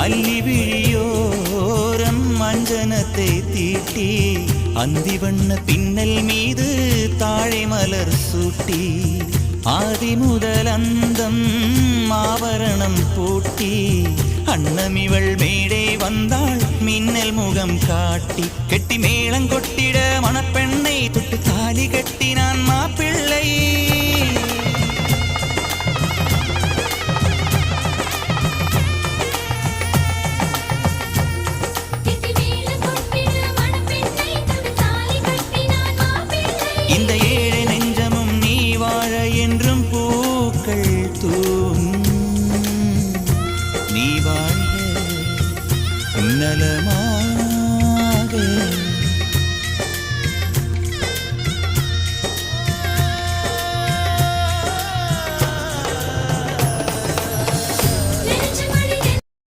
அல்லி விழியோரம் மஞ்சனத்தை தீட்டி அந்தி வண்ண பின்னல் மீது தாழை மலர் சூட்டி ஆதி முதல் அந்தம் ஆபரணம் பூட்டி அன்னமிவள் மேடை வந்தாள் மின்னல் முகம் காட்டி கெட்டி மேளம் கொட்டிட இந்த ஏழை நெஞ்சமும் நீ வாழ என்றும் பூக்கள் தூம் நீ வாழ நலமா.